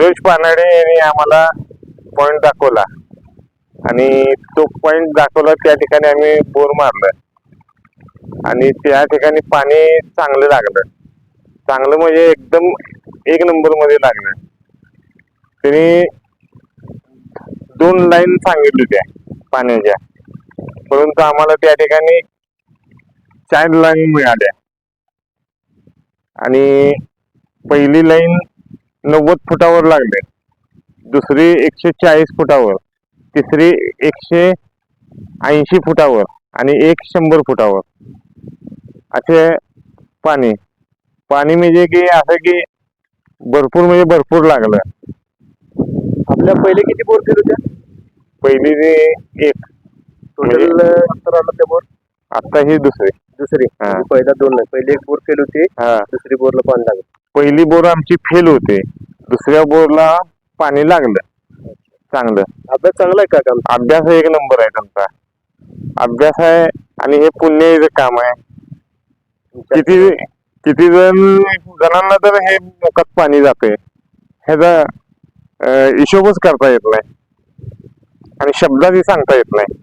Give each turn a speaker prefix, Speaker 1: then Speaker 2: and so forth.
Speaker 1: फिरोज पानाडे यांनी आम्हाला पॉईंट दाखवला. आणि तो पॉईंट दाखवला त्या ठिकाणी आम्ही बोर मारलं आणि त्या ठिकाणी पाणी चांगलं लागलं. चांगलं म्हणजे एकदम एक नंबरमध्ये लागलं. त्यांनी दोन लाईन सांगितली त्या पाण्याच्या. परंतु आम्हाला त्या ठिकाणी चार लाईन मिळाल्या. आणि पहिली लाईन नव्वद फुटावर लागले. दुसरी एकशे चाळीस फुटावर तिसरी एकशे ऐंशी फुटावर आणि एक शंभर फुटावर. असे पाणी. पाणी म्हणजे की असं की भरपूर म्हणजे भरपूर लागलं.
Speaker 2: आपल्या पहिले किती बोर केले होते?
Speaker 1: पहिली ते एक.
Speaker 2: टोटल अंतर आलं त्या बोर?
Speaker 1: आता ही दुसरी.
Speaker 2: दुसरी.
Speaker 1: हा.
Speaker 2: पहिला दोन नाही. पहिले एक बोर केली होती.
Speaker 1: हा.
Speaker 2: दुसरी बोरला पाणी लागलं.
Speaker 1: पहिली बोर आमची फेल होते. दुसऱ्या बोरला पाणी लागलं. चांगलं.
Speaker 2: अभ्यास चांगला आहे का
Speaker 1: अभ्यास एक नंबर आहे त्यांचा. अभ्यास आहे आणि हे पुण्याचं काम आहे. किती किती जण जणांना तर हे मोकात पाणी जाते ह्याचा हिशोबच करता येत नाही. आणि शब्दातही सांगता येत नाही.